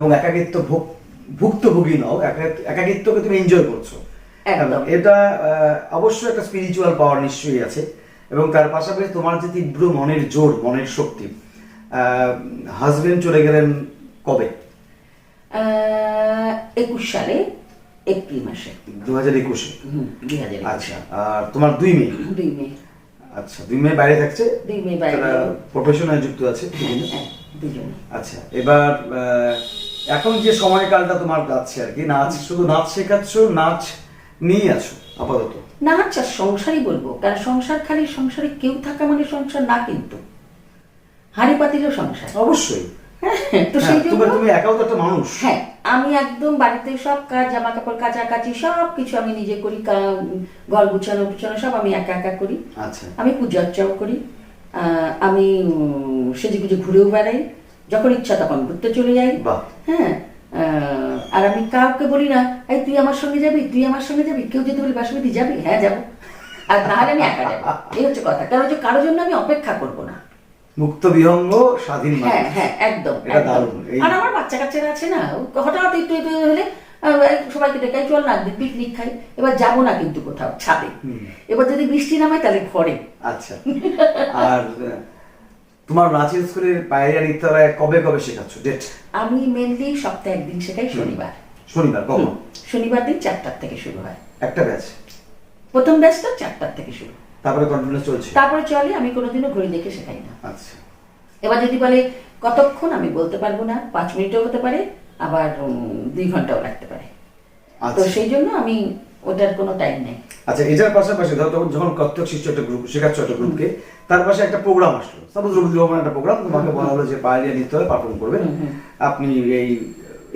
এবং একাকিত্ব ভোগ ভুক্তভোগী নও একা- একাকিত্বকে তুমি এনজয় করছ। এটা অবশ্যই একটা স্পিরিচুয়াল পাওয়ার নিশ্চয়ই আছে। এবং তার পাশাপাশি তোমার যে তীব্র মনের জোর মনের শক্তি হাজবেন্ড চলে গেলেন কবে? একুশ সালে এপ্রিল মাসে। দু হাজার একুশে। আচ্ছা আর তোমার দুই মেয়ে? দুই মেয়ে। আচ্ছা দুই মেয়ে বাইরে থাকছে? দুই মেয়ে বাইরে। প্রফেশনাল যুক্ত আছে। হ্যাঁ, দুজনে। আচ্ছা এবার এখন যে সময়কালটা তোমার যাচ্ছে আর কি নাচ শুধু নাচ শেখাচ্ছ নাচ নিয়ে আছো আপাতত? নাচ আর সংসারই বলব কারণ সংসার খালি সংসারে কেউ থাকা মানে সংসার না কিন্তু। হাঁড়ি পাতিরও সংসার। অবশ্যই। হ্যাঁ, তো হ্যাঁ, সেই তুমি জন্য তুমি একাও তো একটা মানুষ। হ্যাঁ আমি একদম বাড়িতে সব কাজ জামা কাপড় কাচাকাচি সব কিছু আমি নিজে করি ঘর গুছানো টুছানো সব আমি একা একা করি। আচ্ছা। আমি পূজা অর্চাও করি। আমি সেজে গুজে ঘুরেও বেড়াই যখন ইচ্ছা তখন ঘুরতে চলে যাই। হ্যাঁ আর আমি কাউকে বলি না এই তুই আমার সঙ্গে যাবি তুই আমার সঙ্গে যাবি কেউ যদি বলি বাসুমতি যাবি হ্যাঁ যাব। আর না হলে আমি একা যাব। এই হচ্ছে কথা। কারণ হচ্ছে কারোর জন্য আমি অপেক্ষা করব না। মুক্ত বিহঙ্গ স্বাধীন হ্যাঁ হ্যাঁ একদম। আর আমার বাচ্চা কাচ্চারা আছে না হঠাৎ একটু হলে সবাইকে ডেকে চল না পিকনিক খাই এবার যাব না কিন্তু কোথাও ছাদে। এবার যদি বৃষ্টি নামে তাহলে ঘরে। আচ্ছা। আর তোমার নাচের স্কুলের পায়রা নৃত্যালয় কবে কবে শেখাচ্ছ? ডেট আমি মেনলি সপ্তাহে একদিন শেখাই শনিবার। শনিবার কখন? শনিবার দিন চারটার থেকে শুরু হয়। একটা ব্যাচ? প্রথম ব্যাচটা চারটার থেকে শুরু। তারপরে কন্টিনিউ চলছে? তারপরে চলে আমি কোনোদিনও ঘড়ি দেখে শেখাই না। আচ্ছা। এবার যদি বলে কতক্ষণ আমি বলতে পারব না পাঁচ মিনিটও হতে পারে আবার দুই ঘন্টাও লাগতে পারে তো আচ্ছা সেই জন্য আমি ওটার কোনো টাইম নেই। আচ্ছা এটার পাশাপাশি ধরো তখন যখন কত্থক শিষ্য একটা গ্রুপ শেখাচ্ছ একটা গ্রুপকে তার পাশে একটা প্রোগ্রাম আসলো। সাপোজ রবীন্দ্র ভবনের একটা প্রোগ্রাম তোমাকে বলা হলো যে পায়রিয়া নৃত্য পারফর্ম করবে আপনি এই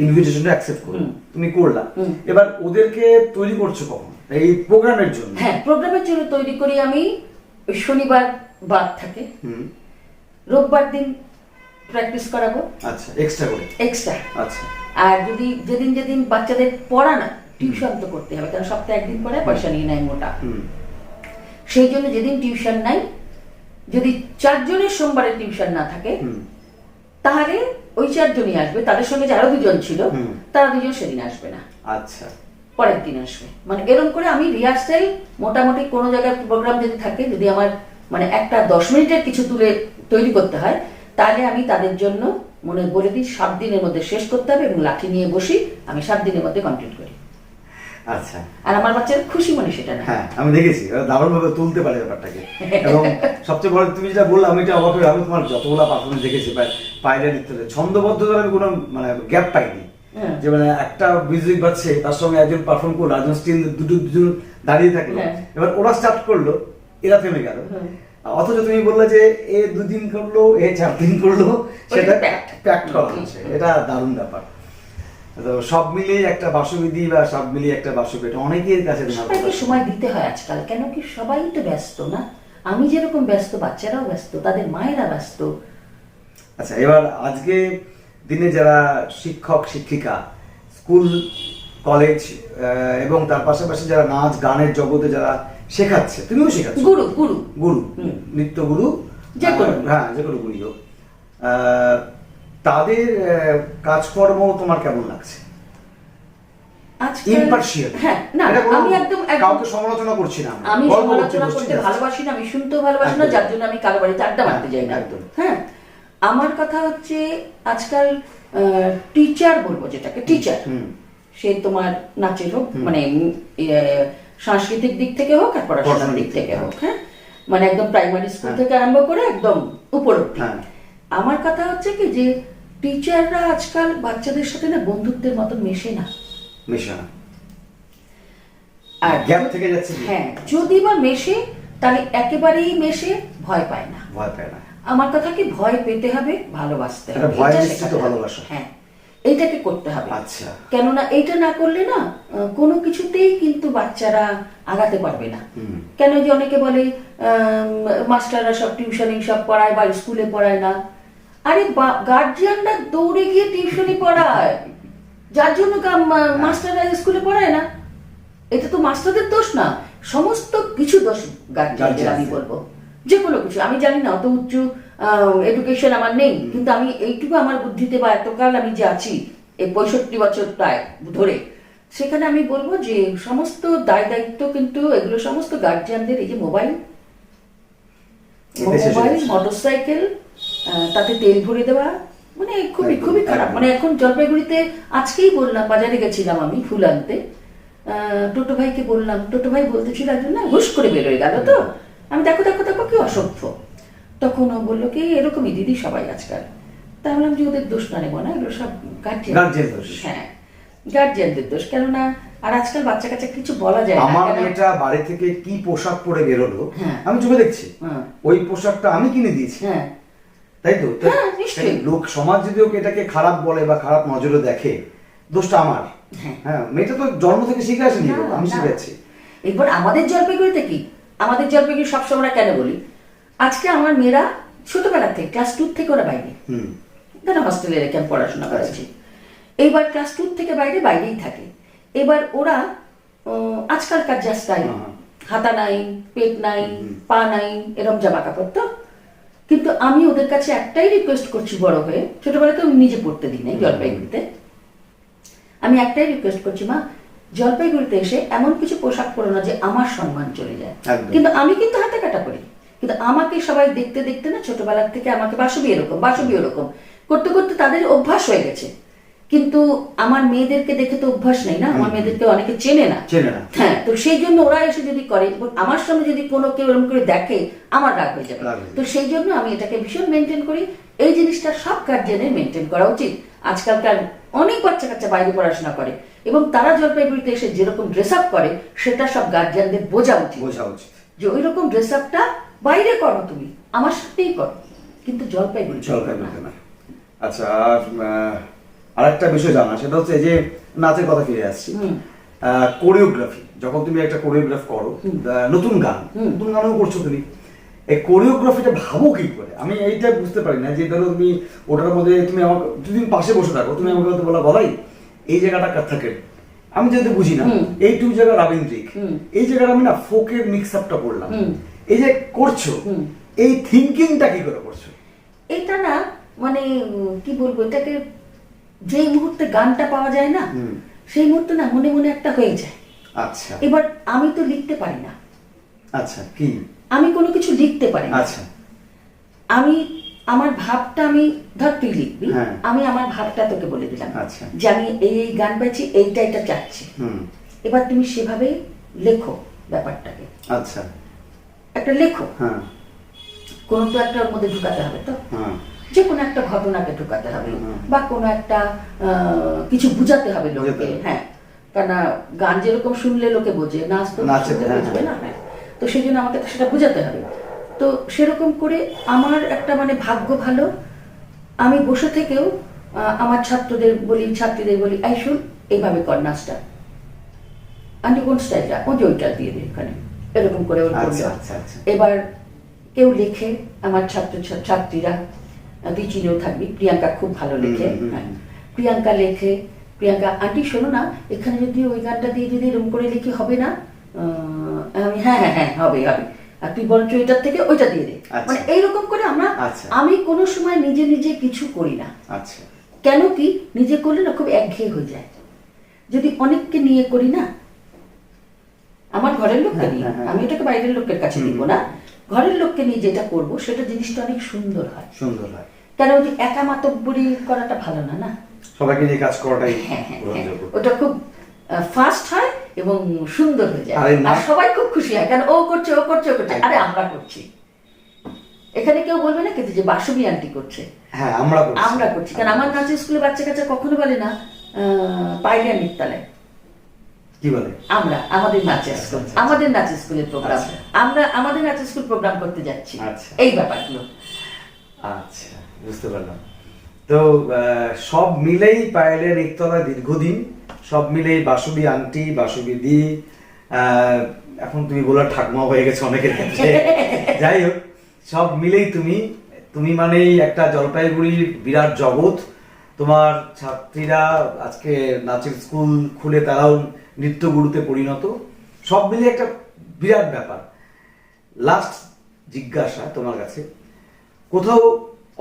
ইনভিটেশনটা অ্যাকসেপ্ট করুন। তুমি করলা। এবার ওদেরকে তৈরি করছ কখন? এই প্রোগ্রামের জন্য? হ্যাঁ প্রোগ্রামের জন্য তৈরি করি আমি শনিবার বাদ থাকে। হুম। রোববার দিন প্র্যাকটিস করাবো। আচ্ছা এক্সট্রা করে? এক্সট্রা আচ্ছা। আর যদি যেদিন যেদিন বাচ্চাদের পড়া না টিউশন তো করতে হবে কারণ সপ্তাহে একদিন পরে পয়সা নিয়ে নেয় মোটা। সেই জন্য যেদিন টিউশন নাই যদি চারজনের সোমবারে টিউশন না থাকে তাহলে ওই চারজনই আসবে তাদের সঙ্গে যে আরও দুজন ছিল তারা দুজন সেদিন আসবে না। আচ্ছা। পরের দিন আসবে। মানে এরকম করে আমি রিহার্সাল মোটামুটি কোনো জায়গায় প্রোগ্রাম যদি থাকে যদি আমার মানে একটা দশ মিনিটের কিছু তুলে তৈরি করতে হয় তাহলে আমি তাদের জন্য মনে বলে দিই সাত দিনের মধ্যে শেষ করতে হবে এবং লাঠি নিয়ে বসি আমি সাত দিনের মধ্যে কমপ্লিট করি। আচ্ছা। আর আমার বাচ্চারা খুশি মনে সেটা না। হ্যাঁ আমি দেখেছি দারুণভাবে তুলতে পারে ব্যাপারটাকে। এবং সবচেয়ে বড় তুমি যেটা বললে আমি এটা অবাক হয়ে আমি তোমার যতগুলো পারফরমেন্স দেখেছি পায়রা নৃত্যে ছন্দবদ্ধতার আমি কোনো মানে গ্যাপ পাইনি। হ্যাঁ। যে মানে একটা মিউজিক বাজছে তার সঙ্গে একজন পারফর্ম করল একজন স্টিল দুটো দুজন দাঁড়িয়ে থাকল। হ্যাঁ। এবার ওরা স্টার্ট করল এরা থেমে গেল। হ্যাঁ। অথচ তুমি বললে যে এ দুদিন করল এ চার দিন করল সেটা। প্যাক্ট করা হচ্ছে। এটা দারুণ ব্যাপার। তো সব মিলিয়ে একটা বাসবিধি বা সব মিলিয়ে একটা বাসব এটা অনেকের কাছে সবাইকে সময় দিতে হয় আজকাল কেন কি সবাই তো ব্যস্ত না? আমি যেরকম ব্যস্ত বাচ্চারাও ব্যস্ত তাদের মায়েরা ব্যস্ত। আচ্ছা এবার আজকে দিনে যারা শিক্ষক শিক্ষিকা স্কুল কলেজ আহ, এবং তার পাশাপাশি যারা নাচ গানের জগতে যারা শেখাচ্ছে তুমিও শেখাচ্ছ। গুরু গুরু। গুরু নৃত্য গুরু যে কোনো। হ্যাঁ যে কোনো গুরু হোক। তাদের কাজকর্ম তোমার কেমন লাগছে? ইম্পার্শিয়াল হ্যাঁ না আমি একদম একদম কাউকে সমালোচনা করছি না আমি সমালোচনা করতে ভালোবাসি না আমি শুনতেও ভালোবাসি না যার জন্য আমি কারও বাড়িতে আড্ডা মারতে যাই না। একদম। হ্যাঁ আমার কথা হচ্ছে আজকাল টিচার বলব যেটাকে টিচার হুম। সে তোমার নাচের হোক মানে ইয়ে, সাংস্কৃতিক দিক থেকে হোক আর পড়াশোনার দিক থেকে হোক হ্যাঁ? মানে একদম প্রাইমারি স্কুল থেকে আরম্ভ করে একদম উপর হ্যাঁ। আমার কথা হচ্ছে কি যে টিচাররা আজকাল বাচ্চাদের সাথে না বন্ধুত্বের মতো মেশে না। মিশন আর গ্যাপ থেকে যাচ্ছে হ্যাঁ যদি বা মেশে তাহলে একেবারেই মেশে ভয় পায় না। ভয় পায় না। আমার কথা কি ভয় পেতে হবে? ভালোবাসতে হবে। ভয়। ভালোবাসা। হ্যাঁ। এইটাকে করতে হবে। আচ্ছা। কেননা এইটা না করলে না কোনো কিছুতেই কিন্তু বাচ্চারা আগাতে পারবে না। কেন যে অনেকে বলে মাস্টাররা সব টিউশনে সব পড়ায় বা স্কুলে পড়ায় না। আরে গার্জিয়ানরা দৌড়ে গিয়ে টিউশনি পড়ায়। যার জন্য মাস্টাররা স্কুলে পড়ায় না। এটা তো মাস্টারদের দোষ না। সমস্ত কিছু দোষ গার্জিয়ানদের আমি বলব। যে কোনো কিছু। আমি জানি না অত উচ্চ এডুকেশন আমার নেই কিন্তু আমি এইটুকু আমার বুদ্ধিতে বা এতকাল আমি যে আছি এই পঁয়ষট্টি বছর প্রায় ধরে সেখানে আমি বলব যে সমস্ত দায় দায়িত্ব কিন্তু এগুলো সমস্ত গার্জিয়ানদের এই যে মোবাইল মোবাইল। মোটরসাইকেল তাতে তেল ভরে দেওয়া মানে খুবই খুবই খারাপ। মানে এখন জলপাইগুড়িতে আজকেই বললাম বাজারে গেছিলাম আমি ফুল আনতে আহ, টোটো ভাইকে বললাম টোটো ভাই বলতেছিল একজন না হুশ করে বেরোয় গেল তো। আমি দেখো দেখো দেখো কি অসভ্য। তখন ও বলল কি এরকমই দিদি সবাই আজকাল তা বললাম যে ওদের দোষ না নেব না এগুলো সব গার্জিয়ান দোষ। হ্যাঁ গার্জিয়ানদের দোষ কেননা আর আজকাল বাচ্চা কাচ্চা কিছু বলা যায় আমার মেয়েটা বাড়ি থেকে কি পোশাক পরে বেরোলো হ্যাঁ। আমি চোখে দেখছি হ্যাঁ। ওই পোশাকটা আমি কিনে দিয়েছি হ্যাঁ তাই তো হ্যাঁ। লোক সমাজ যদি ওকে এটাকে খারাপ বলে বা খারাপ নজরে দেখে দোষটা আমার হ্যাঁ। মেয়েটা তো জন্ম থেকে শিখে আসেনি আমি না। শিখেছি এবার আমাদের জলপাইগুড়িতে কি আমাদের জলপাইগুড়ি সবসময় আমরা কেন বলি আজকে আমার মেয়েরা ছোটবেলা থেকে ক্লাস টু থেকে ওরা বাইরে। হুম। ধরো হস্টেলে রেখে আমি পড়াশোনা করেছি। এইবার ক্লাস টু থেকে বাইরে বাইরেই থাকে। এবার ওরা আজকালকার যা স্টাইল হ্যাঁ। হাতা নাই পেট নাই পা নাই এরম জামা কাপড় তো। কিন্তু আমি ওদের কাছে একটাই রিকোয়েস্ট করছি বড় হয়ে ছোটবেলাতে তো নিজে পড়তে দিই নাই জলপাইগুড়িতে। আমি একটাই রিকোয়েস্ট করছি মা জলপাইগুড়িতে এসে এমন কিছু পোশাক পরো না যে আমার সম্মান চলে যায়। কিন্তু আমি কিন্তু হাতে কাটা করি কিন্তু আমাকে সবাই দেখতে দেখতে না ছোটবেলার থেকে আমাকে বাসবি এরকম বাসবি ওরকম। করতে করতে তাদের অভ্যাস হয়ে গেছে। কিন্তু আমার মেয়েদেরকে দেখে তো অভ্যাস নেই না? আমার মেয়েদেরকে অনেকে চেনে না। হ্যাঁ তো সেই জন্য ওরা এসে যদি করে আমার সামনে যদি কোনো কেউ এরকম করে দেখে আমার রাগ হয়ে যাবে। তো সেই জন্য আমি এটাকে ভীষণ মেনটেন করি। এই জিনিসটা সব গার্জেনের মেনটেন করা উচিত। আজকালকার অনেক বাচ্চা কাচ্চা বাইরে পড়াশোনা করে এবং তারা জলপাইগুড়িতে এসে যেরকম ড্রেস আপ করে সেটা সব গার্জিয়ানদের বোঝা উচিত। বোঝা উচিত। যে ওই রকম ড্রেস আপটা বাইরে করো তুমি আমার সাথেই করো কিন্তু জলপাইগুড়ি জলপাইগুড়িতে না। আচ্ছা আর আরেকটা বিষয় জানা সেটা হচ্ছে যে নাচের কথা ফিরে আসছি। কোরিওগ্রাফি যখন তুমি একটা কোরিওগ্রাফ করো নতুন গান। নতুন গানও করছ তুমি এই কোরিওগ্রাফিটা ভাবো কি করে? আমি এইটা বুঝতে পারি না যে ধরো তুমি ওটার মধ্যে তুমি আমার দুদিন পাশে বসে থাকো তুমি আমাকে হয়তো বলা বলাই এই জায়গাটা থাকে? আমি যেহেতু বুঝি না হুম। এইটুকু জায়গা রাবীন্দ্রিক। এই জায়গাটা আমি না ফোকের মিক্স আপটা করলাম। এই যে করছ। এই থিঙ্কিংটা কি করে করছ? এটা না মানে কি বলব এটাকে যেই মুহূর্তে গানটা পাওয়া যায় না সেই মুহূর্তে না মনে মনে একটা হয়ে যায়। আচ্ছা। এবার আমি তো লিখতে পারি না। আচ্ছা কি? আমি কোনো কিছু লিখতে পারি না। আচ্ছা। আমি আমার ভাবটা আমি ধর তুই লিখবি হ্যাঁ। আমি আমার ভাবটা তোকে বলে দিলাম আচ্ছা। যে আমি এই এই গান পাইছি এইটা এটা চাচ্ছি। এবার তুমি সেভাবে লেখো ব্যাপারটাকে। আচ্ছা। একটা লেখো। হ্যাঁ। কোনো তো একটা ওর মধ্যে ঢুকাতে হবে তো। হ্যাঁ। যে কোনো একটা ঘটনাকে ঢুকাতে হবে। বা কোনো একটা আহ, কিছু বুঝাতে হবে লোককে হ্যাঁ। কেন গান যেরকম শুনলে লোকে বোঝে নাচ তো নাচে, বুঝবে না হ্যাঁ। তো সেই জন্য আমাকে তো সেটা বোঝাতে হবে। তো সেরকম করে আমার একটা মানে ভাগ্য ভালো আমি বসে থেকেও আমার ছাত্রদের বলি ছাত্রীদের বলি এই শুন এইভাবে কর নাচটা আন্টি কোন স্টাইলটা ও যে ওইটা দিয়ে দিই ওখানে এরকম করে ওর আচ্ছা। আচ্ছা, আচ্ছা। এবার কেউ লেখে আমার ছাত্র ছাত্রীরা তুই চিনেও থাকবি প্রিয়াঙ্কা খুব ভালো লেখে হ্যাঁ। প্রিয়াঙ্কা লেখে প্রিয়াঙ্কা আন্টি শোনো না এখানে যদি ওই গানটা দিয়ে যদি এরকম করে লিখি হবে না আমি হ্যাঁ হ্যাঁ হ্যাঁ হবে হবে আর তুই বরঞ্চ ওইটার থেকে ওইটা দিয়ে দে। আচ্ছা। মানে এইরকম করে আমরা আচ্ছা। আমি কোনো সময় নিজে নিজে কিছু করি না। আচ্ছা। কেন কি? নিজে করলে না খুব একঘেয়ে হয়ে যায়। যদি অনেককে নিয়ে করি না আমার ঘরের লোককে হ্যাঁ, নিয়ে হ্যাঁ, হ্যাঁ। আমি এটাকে বাইরের লোকের কাছে দিব না। ঘরের লোককে নিয়ে যেটা করব সেটা জিনিসটা অনেক সুন্দর হয়। সুন্দর হয়। কেন ওই একা মাতব্বরি করাটা ভালো না না? সবাইকে নিয়ে কাজ করাটাই ওটা খুব ফাস্ট হয় এবং সুন্দর হয়ে যায়। আর সবাই খুব খুশি হয় কেন ও করছে ও করছে ও করছে। আরে আমরা করছি। এখানে কেউ বলবে না কিন্তু যে বাসবি আন্টি করছে। হ্যাঁ আমরা করছি। আমরা করছি। কারণ আমার নাচের স্কুলে বাচ্চা কাচ্চা কখনো বলে না পাইলিয়া নিত্যালয় কি বলে? আমরা আমাদের নাচের আচ্ছা, স্কুল। আচ্ছা, আমাদের নাচের স্কুলের প্রোগ্রাম আচ্ছা। আমরা আমাদের নাচের স্কুল প্রোগ্রাম করতে যাচ্ছি। আচ্ছা। এই ব্যাপারগুলো। আচ্ছা বুঝতে পারলাম। তো সব মিলেই পায়েলের একতলা দীর্ঘদিন সব মিলেই বাসুবি আন্টি বাসুবি দি এখন তুমি বলার ঠাকমা হয়ে গেছে অনেকের ক্ষেত্রে। যাই হোক সব মিলেই তুমি তুমি মানেই একটা জলপাইগুড়ির বিরাট জগৎ। তোমার ছাত্রীরা আজকে নাচের স্কুল খুলে তারাও নৃত্যগুরুতে পরিণত। সব মিলিয়ে একটা বিরাট ব্যাপার। লাস্ট জিজ্ঞাসা তোমার কাছে কোথাও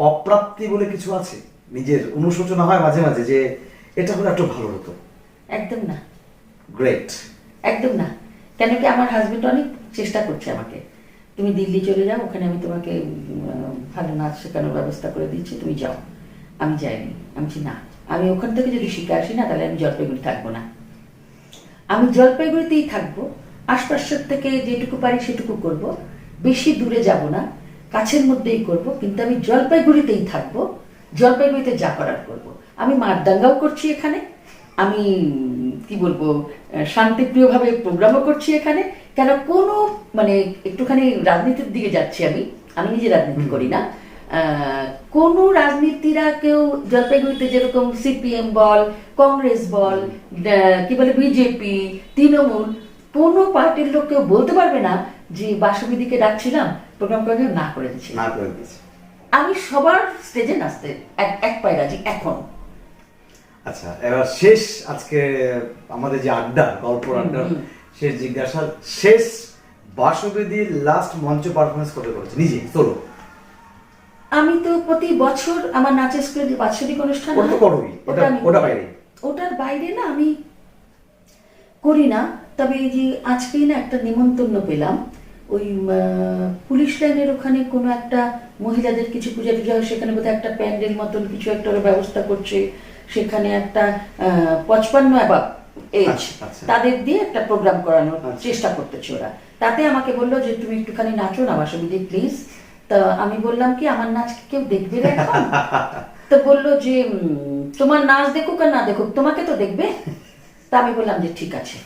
অপ্রাপ্তি বলে কিছু আছে? নিজের অনুশোচনা হয় মাঝে মাঝে যে এটা হলে একটু ভালো হতো। একদম না। গ্রেট একদম না। কেন কি আমার হাজবেন্ড অনেক চেষ্টা করছে আমাকে। তুমি দিল্লি চলে যাও ওখানে আমি তোমাকে ভালো নাচ শেখানোর ব্যবস্থা করে দিচ্ছি তুমি যাও। আমি যাইনি। আমি বলছি না। আমি ওখান থেকে যদি শিখে আসি না তাহলে আমি জলপাইগুড়ি থাকব না। আমি জলপাইগুড়িতেই থাকব। আশপাশের থেকে যেটুকু পারি সেটুকু করব। বেশি দূরে যাব না। কাছের মধ্যেই করব। কিন্তু আমি জলপাইগুড়িতেই থাকব। জলপাইগুড়িতে যা করার করব। আমি মারদাঙ্গাও করছি এখানে আমি কি বলব শান্তিপ্রিয়ভাবে প্রোগ্রামও করছি এখানে। কেন কোনো মানে একটুখানি রাজনীতির দিকে যাচ্ছি আমি আমি নিজে রাজনীতি করি না। কোনো রাজনীতিরা কেউ জলপাইগুড়িতে যেরকম সিপিএম বল কংগ্রেস বল কি বলে বিজেপি তৃণমূল কোনো পার্টির লোক কেউ বলতে পারবে না যে বাসবিদিকে ডাকছিলাম প্রোগ্রাম করে না করে দিচ্ছি না করে দিয়েছে আমি সবার স্টেজে নাচতে এক এক পায়ে রাজি এখন আচ্ছা এবার শেষ আজকে আমাদের যে আড্ডা গল্প আড্ডা শেষ জিজ্ঞাসা শেষ বাসবেদি লাস্ট মঞ্চ পারফরমেন্স কবে করেছে নিজে আমি তো প্রতি বছর আমার নাচের স্কুলে বাৎসরিক অনুষ্ঠান ওটা করোই। ওটা ওটা-। বাইরে। ওটার বাইরে না আমি করি না তবে এই যে আজকেই না একটা নিমন্ত্রণ পেলাম ওই পুলিশ লাইনের ওখানে কোনো একটা মহিলাদের কিছু পূজা টুজা হয় সেখানে বোধহয় একটা প্যান্ডেল মতন কিছু একটা ব্যবস্থা করছে। সেখানে একটা পঁচপান্ন অ্যাবাব এজ আচ্ছা, আচ্ছা। তাদের দিয়ে একটা প্রোগ্রাম করানোর আচ্ছা। চেষ্টা করতেছে ওরা। তাতে আমাকে বলল যে তুমি একটুখানি নাচো না আমার সঙ্গে প্লিজ তা আমি বললাম কি আমার নাচ কি কেউ দেখবে না এখন? তো বলল যে তোমার নাচ দেখুক আর না দেখুক তোমাকে তো দেখবে? তা আমি বললাম যে ঠিক আছে।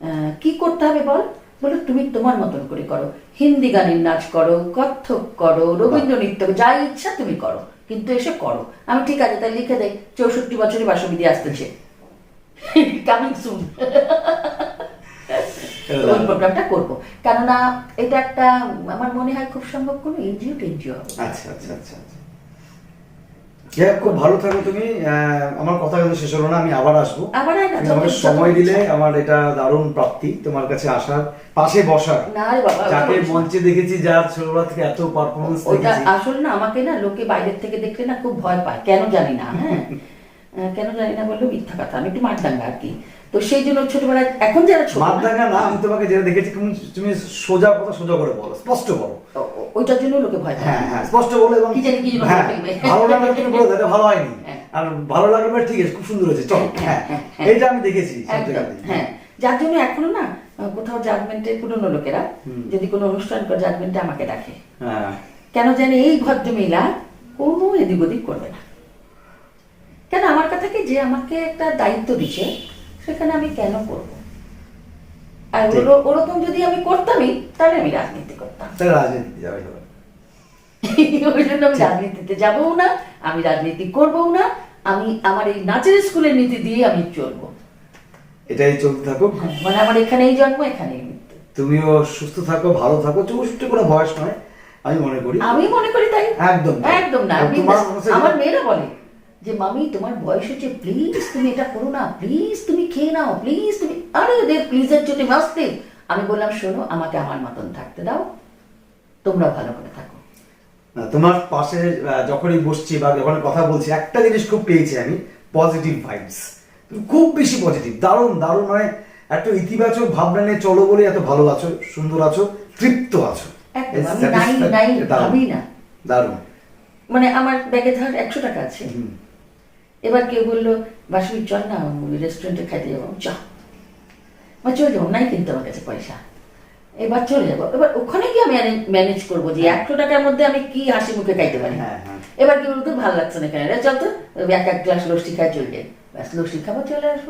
আহ, কি করতে হবে বল? বলো তুমি তোমার মতন করে করো। হিন্দি গানের নাচ করো কত্থক করো রবীন্দ্র নৃত্য যা ইচ্ছা তুমি করো কিন্তু এসে করো। আমি ঠিক আছে তাই লিখে দেয় চৌষট্টি বছরে বাসবিদি আসতেছে। কামিং সুন ওই প্রোগ্রামটা করব। কেননা এটা একটা আমার মনে হয় খুব সম্ভব কোনো এনজিও টেনজিও হবে। আচ্ছা আচ্ছা আচ্ছা আচ্ছা। যাই খুব ভালো থাকো তুমি। আমার কথা কিন্তু শেষ হলো না আমি আবার আসব। আমাকে সময় দিলে আমার এটা দারুণ প্রাপ্তি তোমার কাছে আসার পাশে বসার। যাকে মঞ্চে দেখেছি যার ছোটবেলা থেকে এত পারফরমেন্স দেখেছি। আসল না আমাকে না লোকে বাইরের থেকে দেখলে না খুব ভয় পায়। কেন জানি না হ্যাঁ? কেন জানি না বলল মিথ্যা কথা আমি একটু মারদাঙ্গা আর কি। তো সেই জন্য ছোটবেলায় এখন যারা মারদাঙ্গা না আমি তোমাকে যেটা দেখেছি তুমি তুমি সোজা কথা সোজা করে বলো স্পষ্ট বলো। ওইটার জন্য লোকে ভয় হ্যাঁ হ্যাঁ স্পষ্ট বলো এবং কি জানি কি যেন হ্যাঁ ভালো লাগলে তুমি বলে দাও, ভালো হয়নি। হ্যাঁ। আর ভালো লাগলে বলে, ঠিক আছে খুব সুন্দর হয়েছে চল হ্যাঁ হ্যাঁ। এইটা আমি দেখেছি সব জায়গাতে হ্যাঁ। যার জন্য এখনও না কোথাও জাজমেন্টে পুরনো লোকেরা যদি কোনো অনুষ্ঠান করে জাজমেন্টে আমাকে ডাকে। কেন জানি এই ভদ্রমহিলা কোনো এদিক ওদিক করবে না। কেন আমার কথা কি যে আমাকে একটা দায়িত্ব দিচ্ছে সেখানে আমি কেন করব? আর। ওরকম যদি আমি করতামই তাহলে আমি রাজনীতি করতাম। তাহলে রাজনীতি যাবে ওই জন্য আমি রাজনীতিতে যাবও না আমি রাজনীতি করবও না আমি আমার এই নাচের স্কুলের নীতি দিয়ে আমি চলবো। এটাই চলতে থাকুক। মানে আমার এখানেই জন্ম এখানেই মৃত্যু। তুমিও সুস্থ থাকো ভালো থাকো চৌষট্টি কোনো বয়স নয় আমি মনে করি। আমি মনে করি তাই। একদম একদম না আমার মেয়েরা বলে যে মামি তোমার বয়স হচ্ছে প্লিজ তুমি এটা করো না প্লিজ তুমি খেয়ে নাও প্লিজ তুমি আরে ওদের প্লিজের জন্য মাসতে আমি বললাম শোনো আমাকে আমার মতন থাকতে দাও তোমরা ভালো করে থাকো তোমার পাশে যখনই বসছি বা যখন কথা বলছি একটা জিনিস খুব পেয়েছি আমি পজিটিভ ভাইবস খুব বেশি পজিটিভ দারুণ দারুণ মানে একটা ইতিবাচক ভাবনা নিয়ে চলো বলে এত ভালো আছো সুন্দর আছো তৃপ্ত আছো আমি নাই- নাই দারুণ। ভাবি না। দারুণ মানে আমার ব্যাগে ধর একশো টাকা আছে। এবার কেউ বলল বাসুই চল না রেস্টুরেন্টে খাইতে যাব চা বা চলে যাব? নাই কিন্তু আমার কাছে পয়সা। এবার চলে যাব। এবার ওখানে গিয়ে আমি ম্যানেজ করব যে একশো টাকার মধ্যে আমি কি হাসি মুখে খাইতে পারি? হ্যাঁ, হ্যাঁ। এবার কি বলতো ভালো লাগছে না রে, চল তো এক এক গ্লাস লস্যি খাই চলে যাই। ব্যাস লস্যি খাব চলে আসব।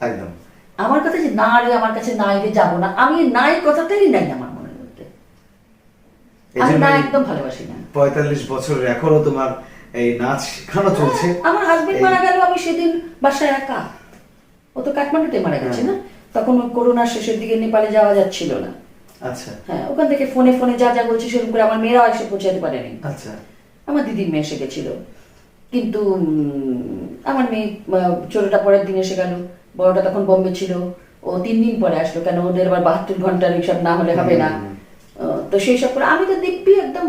একদম। আমার কথা যে না রে আমার কাছে নাই রে যাব না। আমি নাই কথাটাই নাই আমার মনের মধ্যে। আমি না একদম ভালোবাসি না। পঁয়তাল্লিশ বছর এখনও তোমার এই নাচ শেখানো চলছে? আমার হাজবেন্ড মারা গেল আমি সেদিন বাসায় একা। ও তো কাঠমান্ডুতে মারা গেছে হ্যাঁ। না? তখন ওই করোনার শেষের দিকে নেপালে যাওয়া যাচ্ছিল না। আচ্ছা। হ্যাঁ ওখান থেকে ফোনে ফোনে যা যা বলছে সেরকম করে আমার মেয়েরাও এসে পৌঁছাতে পারেনি। আচ্ছা। আমার দিদির মেয়ে এসে গেছিল। কিন্তু আমার মেয়ে ছোটটা পরের দিন এসে গেল। বড়টা তখন বোম্বে ছিল। ও তিন দিন পরে আসলো। কেন ওদের আবার বাহাত্তর ঘণ্টার এইসব না হলে হবে না। তো সেই সব করে আমি তো দিব্যি একদম।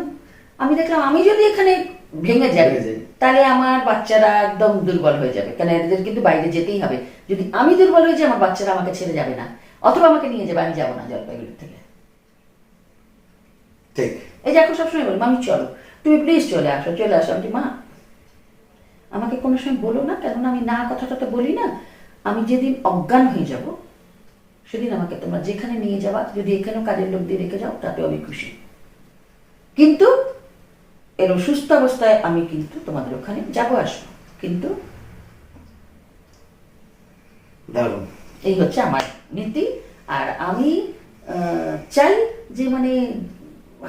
আমি দেখলাম আমি যদি এখানে ভেঙে যাবে। তাহলে আমার বাচ্চারা একদম দুর্বল হয়ে যাবে। কারণ এদের কিন্তু বাইরে যেতেই হবে। যদি আমি দুর্বল হয়ে যাই আমার বাচ্চারা আমাকে ছেড়ে যাবে না। অথবা আমাকে নিয়ে যাবে আমি যাব না জলপাইগুড়ি থেকে। ঠিক। এই দেখো সবসময় বলি মামি চলো। তুমি প্লিজ চলে আসো চলে আসো। আমি মা আমাকে কোনো সময় বলো না কেননা আমি না কথাটা তো বলি না? আমি যেদিন অজ্ঞান হয়ে যাব সেদিন আমাকে তোমরা যেখানে নিয়ে যাওয়া যদি এখানেও কাজের লোক দিয়ে রেখে যাও তাতেও আমি খুশি। কিন্তু এর সুস্থ অবস্থায় আমি কিন্তু তোমাদের ওখানে যাব আসব। কিন্তু এই হচ্ছে আমার নীতি। আর আমি আহ, চাই যে মানে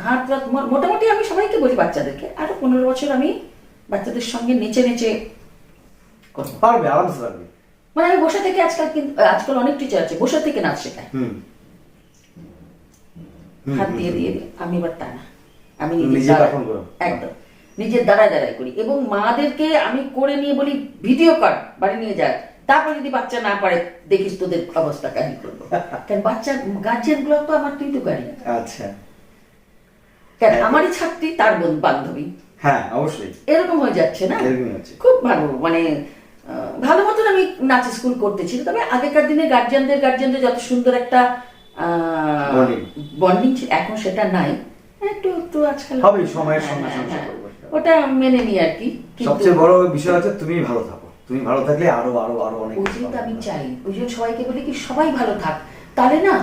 হাত রাত মোটামুটি আমি সবাইকে বলি বাচ্চাদেরকে আরও পনেরো বছর আমি বাচ্চাদের সঙ্গে নেচে নেচে পারবে আরামসে পারবে। মানে আমি বসে থেকে আজকাল কিন্তু আজকাল অনেক টিচার আছে বসে থেকে নাচ শেখায়। হাত দিয়ে দিয়ে দিয়ে আমি এবার তা না। আমি নিজে নিজে করো। একদম। নিজের দাঁড়ায় দাঁড়ায় করি। এবং মাদেরকে আমি করে নিয়ে বলি ভিডিও কর বাড়ি নিয়ে যায় তারপর যদি বাচ্চা না পারে দেখিস তোদের অবস্থা কাহিনী করব। কারণ বাচ্চা গার্জিয়ানগুলো তো আমার তুই তো গাড়ি আচ্ছা। কেন। আমারই ছাত্রী তার বোন বান্ধবী। হ্যাঁ অবশ্যই। এরকম হয়ে যাচ্ছে না? খুব ভালো মানে ভালো মতন আমি নাচ স্কুল করতেছি তবে আগেকার দিনে গার্জিয়ানদের গার্জিয়ানদের যত সুন্দর একটা. বন্ডিং এখন সেটা নাই। একটু একটু আজকাল হবেই, সময়ের হ্যাঁ, সঙ্গে হ্যাঁ, সঙ্গে হ্যাঁ। ওটা মেনে আর কি সবচেয়ে বড় বিষয় হচ্ছে তুমি ভালো থাকো। তুমি ভালো থাকলে আরও আরও আরও অনেক আমি চাই ওই জন্য সবাইকে বলি কি সবাই ভালো থাক। তাহলে না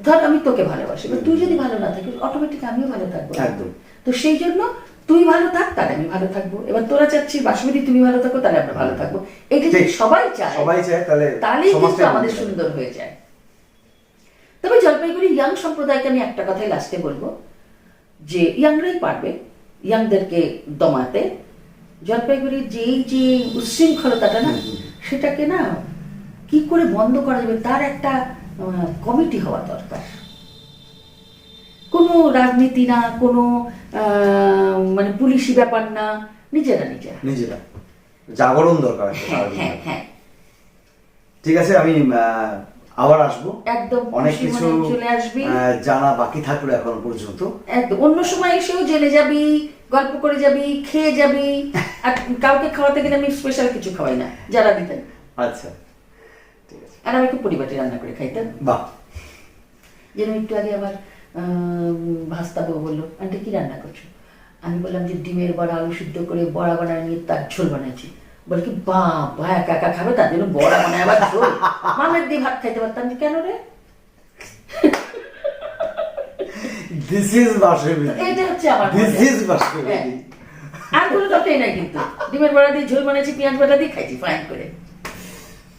ধর আমি তোকে ভালোবাসি তুই যদি ভালো না থাকিস অটোমেটিক আমিও ভালো থাকব। একদম। তো সেই জন্য তুই ভালো থাক তাহলে আমি ভালো থাকব। এবার তোরা চাচ্ছিস বাসমতি তুমি ভালো থাকো তাহলে আমরা ভালো থাকব। এটা যদি সবাই চায় সবাই চায় তাহলে তাহলেই কিন্তু আমাদের সুন্দর হয়ে যায়। তবে জলপাইগুড়ি ইয়াং সম্প্রদায়কে আমি একটা কথাই লাস্টে বলব যে ইয়াংরাই পারবে ইয়াংদেরকে দমাতে জলপাইগুড়ির যে এই যে উচ্ছৃঙ্খলতাটা না সেটাকে না কি করে বন্ধ করা যাবে তার একটা কমিটি হওয়া দরকার। কোনো রাজনীতি না কোনো মানে পুলিশি ব্যাপার না নিজেরা নিজেরা। নিজেরা। জাগরণ দরকার হ্যাঁ হ্যাঁ হ্যাঁ। ঠিক আছে আমি আবার আসব। একদম অনেক কিছু চলে আসবি। জানা বাকি থাকল এখন পর্যন্ত। একদম অন্য সময় এসেও জেলে যাবি গল্প করে যাবি খেয়ে যাবি। আর কাউকে খাওয়াতে গেলে আমি স্পেশাল কিছু খাওয়াই না যারা দিতেন। আচ্ছা ঠিক আছে। আর আমি একটু পরিবারটি রান্না করে খাইতাম বাহ। যেন একটু আগে আবার ভাস্তা বউ বলল আন্টি কি রান্না করছ? আমি বললাম যে ডিমের বড়া আলু সিদ্ধ করে বড়া বানায় নিয়ে তার ঝোল বানাইছি। বলে কি বা বা একা একা খাবে? তার জন্য বড়া বানায় আবার ঝোল মামের দিয়ে ভাত খাইতে পারতাম যে, কেন রে? দিস ইজ বাসের এটা হচ্ছে আমার দিস। ইজ হ্যাঁ। আর কোনো তরকারি নাই কিন্তু। ডিমের বড়া দিয়ে ঝোল বানাইছি পেঁয়াজ বাটা দিয়ে খাইছি ফাইন করে।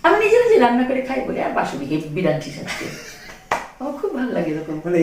আমি নিজে নিজে রান্না করে খাই বলে আর বাসুদি বিরানছি আজকে আমার খুব ভালো লাগে এরকম। মানে